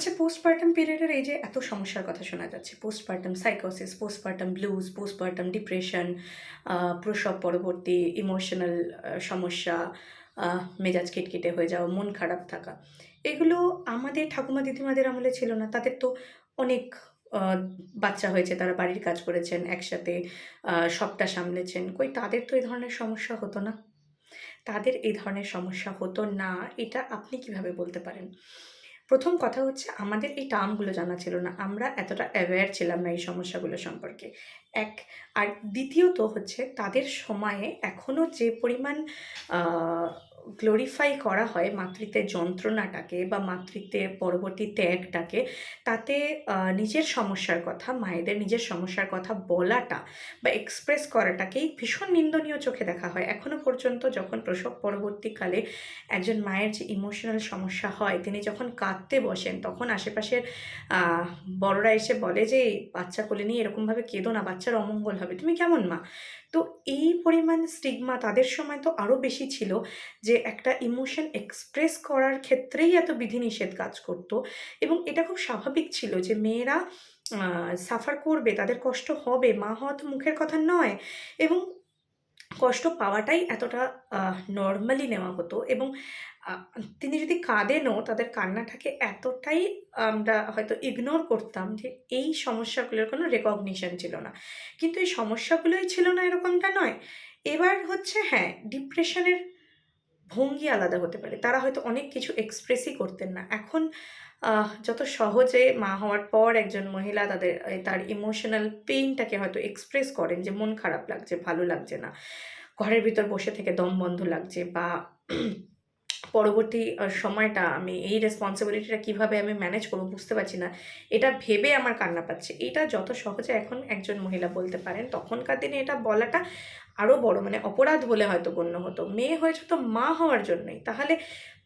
আচ্ছা পোস্টপার্টাম পিরিয়ডের এই যে এত সমস্যার কথা শোনা যাচ্ছে। পোস্টপার্টাম সাইকোসিস পোস্টপার্টাম ব্লুজ পোস্টপার্টাম ডিপ্রেশন প্রসব পরবর্তী ইমোশনাল সমস্যা মেজাজ খিটখিটে হয়ে যাওয়া, মন খারাপ থাকা। এগুলো আমাদের ঠাকুমা, দিদিমাদের আমলে ছিল না। তাদের তো অনেক বাচ্চা হয়েছে, তারা বাড়ির কাজ করেছেন, একসাথে সবটা সামলেছেন। কই, তাদের তো এই ধরনের সমস্যা হতো না। তাদের এই ধরনের সমস্যা হতো না। এটা আপনি কীভাবে বলতে পারেন? প্রথম কথা হচ্ছে আমাদের এই টার্মগুলো জানা ছিল না। আমরা এতটা অ্যাওয়্যার ছিলাম না এই সমস্যাগুলো সম্পর্কে। এক, আর দ্বিতীয়ত হচ্ছে তাদের সময়ে এখনও যে পরিমাণ গ্লোরিফাই করা হয় মাতৃত্বের যন্ত্রণাটাকে বা মাতৃত্বের পরবর্তী ত্যাগটাকে, তাতে নিজের সমস্যার কথা, মায়েদের নিজের সমস্যার কথা বলাটা বা এক্সপ্রেস করাটাকেই ভীষণ নিন্দনীয় চোখে দেখা হয়। এখনও পর্যন্ত যখন প্রসব পরবর্তীকালে একজন মায়ের যে ইমোশনাল সমস্যা হয়, তিনি যখন কাঁদতে বসেন, তখন আশেপাশের বড়রা এসে বলে যে, "এই বাচ্চা কোলে নিয়ে এরকমভাবে কেঁদো না বাচ্চার অমঙ্গল হবে। তুমি কেমন মা? তো এই পরিমাণ স্টিগমা তাদের সময় তো আরও বেশি ছিল যে একটা ইমোশন এক্সপ্রেস করার ক্ষেত্রেই এত বিধিনিষেধ কাজ করতো। এবং এটা খুব স্বাভাবিক ছিল যে মেয়েরা সাফার করবে, তাদের কষ্ট হবে, মা হওয়া তো মুখের কথা নয়। এবং কষ্ট পাওয়াটাই এতটা নর্মালি নেওয়া হতো। এবং তিনি যদি কাঁদেনও, তাদের কান্নাটাকে এতটাই, আমরা হয়তো ইগনোর করতাম যে এই সমস্যাগুলোর কোনো রেকগনিশন ছিল না। কিন্তু এই সমস্যাগুলোই ছিল না এরকমটা নয়। এবার হচ্ছে হ্যাঁ ডিপ্রেশনের ভঙ্গি আলাদা হতে পারে। তারা হয়তো অনেক কিছু এক্সপ্রেসই করতেন না। এখন যত সহজে মা হওয়ার পর একজন মহিলা তাদের তার ইমোশনাল পেইনটাকে হয়তো এক্সপ্রেস করেন যে, মন খারাপ লাগছে, ভালো লাগছে না। ঘরের ভিতর বসে থেকে দম বন্ধ লাগছে বা পরবর্তী সময়টা আমি এই রেসপন্সিবিলিটিটা কীভাবে আমি ম্যানেজ করব বুঝতে পারছি না। এটা ভেবে আমার কান্না পাচ্ছে। এটা যত সহজে এখন একজন মহিলা বলতে পারেন, তখনকার দিনে এটা বলাটা আরও বড় মানে অপরাধ বলে হয়তো গণ্য হতো। মেয়ে হয়েছে তো মা হওয়ার জন্যই। তাহলে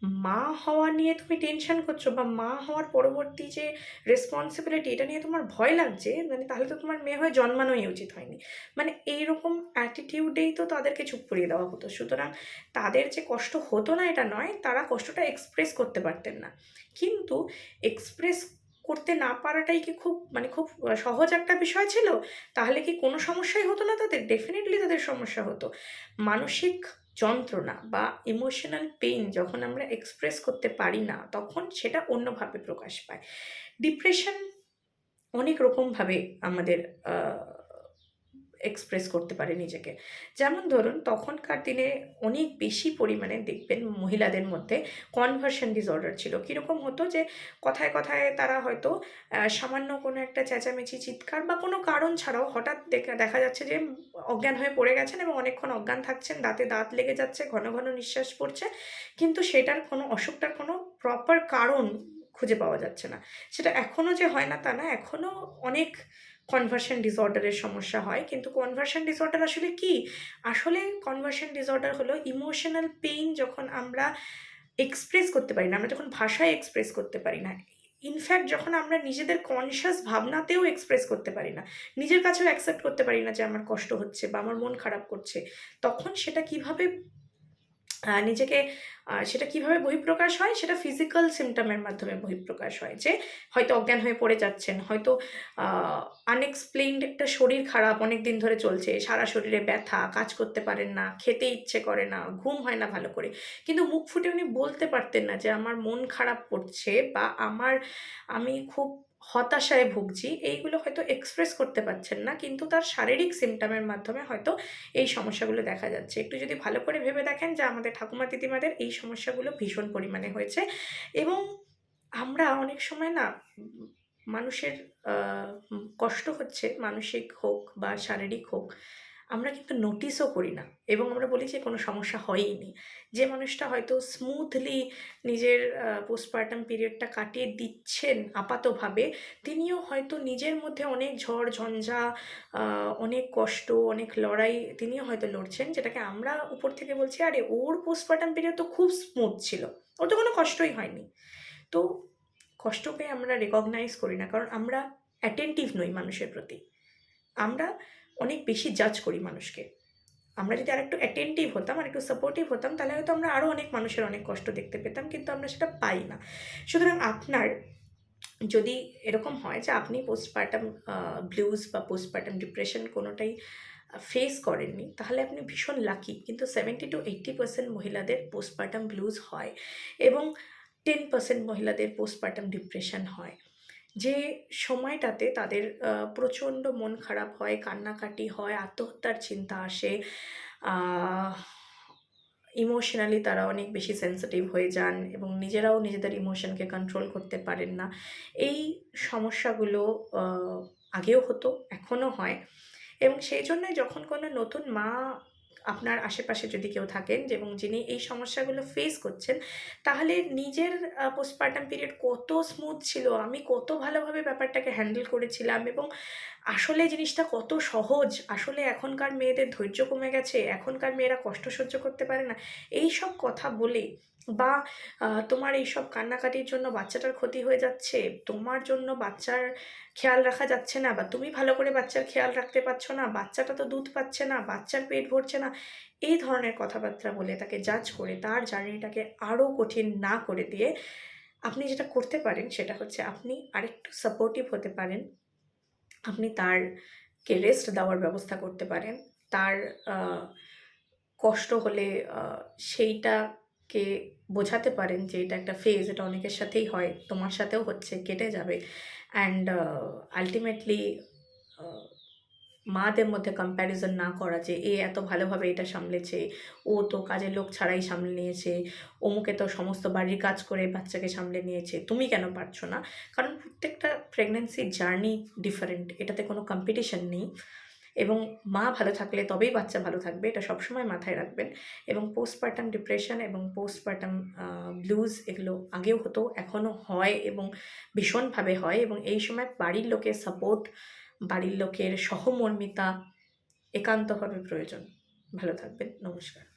মা হওয়া নিয়ে তুমি টেনশন করছ বা মা হওয়ার পরবর্তী যে রেসপন্সিবিলিটি এটা নিয়ে তোমার ভয় লাগছে মানে তাহলে তো তোমার মেয়ে হয়ে জন্মানোই উচিত হয়নি। মানে এইরকম অ্যাটিটিউডেই তো তাদেরকে চুপ করিয়ে দেওয়া হতো। সুতরাং তাদের যে কষ্ট হতো না, এটা নয়, তারা কষ্টটা এক্সপ্রেস করতে পারতেন না। কিন্তু এক্সপ্রেস করতে না পারাটাই কি খুব মানে খুব সহজ একটা বিষয় ছিল? তাহলে কি কোনো সমস্যাই হতো না তাদের? ডেফিনেটলি তাদের সমস্যা হতো। মানসিক যন্ত্রণা বা ইমোশনাল পেইন যখন আমরা এক্সপ্রেস করতে পারি না, তখন সেটা অন্যভাবে প্রকাশ পায়। ডিপ্রেশন অনেক রকমভাবে আমাদের এক্সপ্রেস করতে পারে নিজেকে। যেমন ধরুন, তখনকার দিনে অনেক বেশি পরিমাণে দেখবেন মহিলাদের মধ্যে কনভার্সন ডিসঅর্ডার ছিল। কীরকম হতো যে, কথায় কথায় তারা হয়তো সামান্য কোনো একটা চেঁচামেচি, চিৎকার বা কোনো কারণ ছাড়াও হঠাৎ দেখা যাচ্ছে যে, অজ্ঞান হয়ে পড়ে গেছেন এবং অনেকক্ষণ অজ্ঞান থাকছেন, দাঁতে দাঁত লেগে যাচ্ছে, ঘন ঘন নিঃশ্বাস পড়ছে, কিন্তু সেটার কোনো অসুখটার কোনো প্রপার কারণ খুঁজে পাওয়া যাচ্ছে না। সেটা এখনও যে হয় না তা না এখনও অনেক কনভার্সন ডিসঅর্ডারের সমস্যা হয়। কিন্তু কনভার্সন ডিসঅর্ডার আসলে কি? আসলে কনভার্সন ডিসঅর্ডার হলো ইমোশনাল পেইন যখন আমরা এক্সপ্রেস করতে পারি না, আমরা যখন ভাষায় এক্সপ্রেস করতে পারি না। ইনফ্যাক্ট যখন আমরা নিজেদের কনসিয়াস ভাবনাতেও এক্সপ্রেস করতে পারি না, নিজের কাছেও অ্যাকসেপ্ট করতে পারি না যে আমার কষ্ট হচ্ছে বা আমার মন খারাপ করছে, তখন সেটা কীভাবে নিজেকে সেটা কীভাবে বহিঃপ্রকাশ হয়? সেটা ফিজিক্যাল সিমটমের মাধ্যমে বহিঃপ্রকাশ হয় যে, হয়তো অজ্ঞান হয়ে পড়ে যাচ্ছেন, হয়তো আনএক্সপ্লেইনড একটা শরীর খারাপ অনেক দিন ধরে চলছে, সারা শরীরে ব্যথা, কাজ করতে পারেন না, খেতে ইচ্ছে করে না, ঘুম হয় না ভালো করে। কিন্তু মুখ ফুটে উনি বলতে পারতেন না যে, আমার মন খারাপ করছে বা আমার, আমি খুব হতাশায় ভুগছি, এইগুলো হয়তো এক্সপ্রেস করতে পারছেন না, কিন্তু তার শারীরিক সিমটমের মাধ্যমে হয়তো এই সমস্যাগুলো দেখা যাচ্ছে। একটু যদি ভালো করে ভেবে দেখেন যে আমাদের ঠাকুমা দিদিমাদের এই সমস্যাগুলো ভীষণ পরিমাণে হয়েছে এবং আমরা অনেক সময় না মানুষের কষ্ট হচ্ছে, মানসিক হোক বা শারীরিক হোক আমরা কিন্তু নোটিসও করি না। এবং আমরা বলি যে, কোনো সমস্যা হয়ইনি। যে মানুষটা হয়তো স্মুথলি নিজের পোস্টপার্টাম পিরিয়ডটা কাটিয়ে দিচ্ছেন আপাতভাবে, তিনিও হয়তো নিজের মধ্যে অনেক ঝড়, ঝঞ্ঝা অনেক কষ্ট, অনেক লড়াই তিনিও হয়তো লড়ছেন, যেটাকে আমরা উপর থেকে বলছি, আরে, ওর পোস্টপার্টাম পিরিয়ড তো খুব স্মুথ ছিল। ওর তো কোনো কষ্টই হয়নি। তো কষ্টকে আমরা রেকগনাইজ করি না, কারণ আমরা অ্যাটেন্টিভ নই মানুষের প্রতি। আমরা অনেক বেশি জাজ করি মানুষকে। আমরা যদি আর একটু অ্যাটেন্টিভ হতাম আর একটু সাপোর্টিভ হতাম, তাহলে হয়তো আমরা আরও অনেক মানুষের অনেক কষ্ট দেখতে পেতাম, কিন্তু আমরা সেটা পাই না। সুতরাং আপনার যদি এরকম হয় যে আপনি পোস্টপার্টাম ব্লুজ বা পোস্টপার্টাম ডিপ্রেশন কোনোটাই ফেস করেননি, তাহলে আপনি ভীষণ লাকি কিন্তু সেভেন্টি টু এইট্টি পার্সেন্ট মহিলাদের পোস্টপার্টাম ব্লুজ হয় এবং টেন পার্সেন্ট মহিলাদের পোস্টপার্টাম ডিপ্রেশন হয়। যে সময়টাতে তাদের প্রচণ্ড মন খারাপ হয়, কান্নাকাটি হয়, আত্মহত্যার চিন্তা আসে ইমোশনালি তারা অনেক বেশি সেন্সিটিভ হয়ে যান এবং নিজেরাও নিজেদের ইমোশনকে কন্ট্রোল করতে পারেন না। এই সমস্যাগুলো আগেও হতো, এখনও হয় এবং সেই জন্যই যখন কোনো নতুন মা আপনার আশেপাশে যদি কেউ থাকেন এবং যিনি এই সমস্যাগুলো ফেস করছেন, তাহলে নিজের পোস্টপার্টাম পিরিয়ড কত স্মুথ ছিল, আমি কত ভালোভাবে ব্যাপারটাকে হ্যান্ডেল করেছিলাম এবং আসলে জিনিসটা কত সহজ, আসলে এখনকার মেয়েদের ধৈর্য কমে গেছে, এখনকার মেয়েরা কষ্ট সহ্য করতে পারে না এই সব কথা বলে বা তোমার এইসব কান্নাকাটির জন্য বাচ্চাটার ক্ষতি হয়ে যাচ্ছে? তোমার জন্য বাচ্চার খেয়াল রাখা যাচ্ছে না বা তুমি ভালো করে বাচ্চার খেয়াল রাখতে পারছ না বাচ্চাটা তো দুধ পাচ্ছে না বাচ্চার পেট ভরছে না। এই ধরনের কথাবার্তা বলে তাকে জাজ করে তার জার্নিটাকে আরও কঠিন না করে দিয়ে আপনি যেটা করতে পারেন সেটা হচ্ছে আপনি আরেকটু সাপোর্টিভ হতে পারেন। আপনি তারকে রেস্ট দেওয়ার ব্যবস্থা করতে পারেন। তার কষ্ট হলে আহ, সেইটাকে বোঝাতে পারেন যে এটা একটা ফেজ এটা অনেকের সাথেই হয়, তোমার সাথেও হচ্ছে, কেটে যাবে। অ্যান্ড আলটিমেটলি মাদের মধ্যে কম্প্যারিজন না করা যে এ এত ভালোভাবে এটা সামলেছে, ও তো কাজের লোক ছাড়াই সামলে নিয়েছে, অমুকে তো সমস্ত বাড়ির কাজ করে বাচ্চাকে সামলে নিয়েছে, তুমি কেন পারছ না? কারণ প্রত্যেকটা প্রেগনেন্সির জার্নি ডিফারেন্ট এটাতে কোনো কম্পিটিশন নেই। এবং মা ভালো থাকলে তবেই বাচ্চা ভালো থাকবে, এটা সবসময় মাথায় রাখবেন। এবং পোস্টপার্টাম ডিপ্রেশন এবং পোস্টপার্টাম ব্লুজ এগুলো আগেও হতো, এখনও হয় এবং ভীষণভাবে হয় এবং এই সময় বাড়ির লোকের সাপোর্ট বাড়ির লোকের সহমর্মিতা একান্তভাবে প্রয়োজন। ভালো থাকবেন, নমস্কার।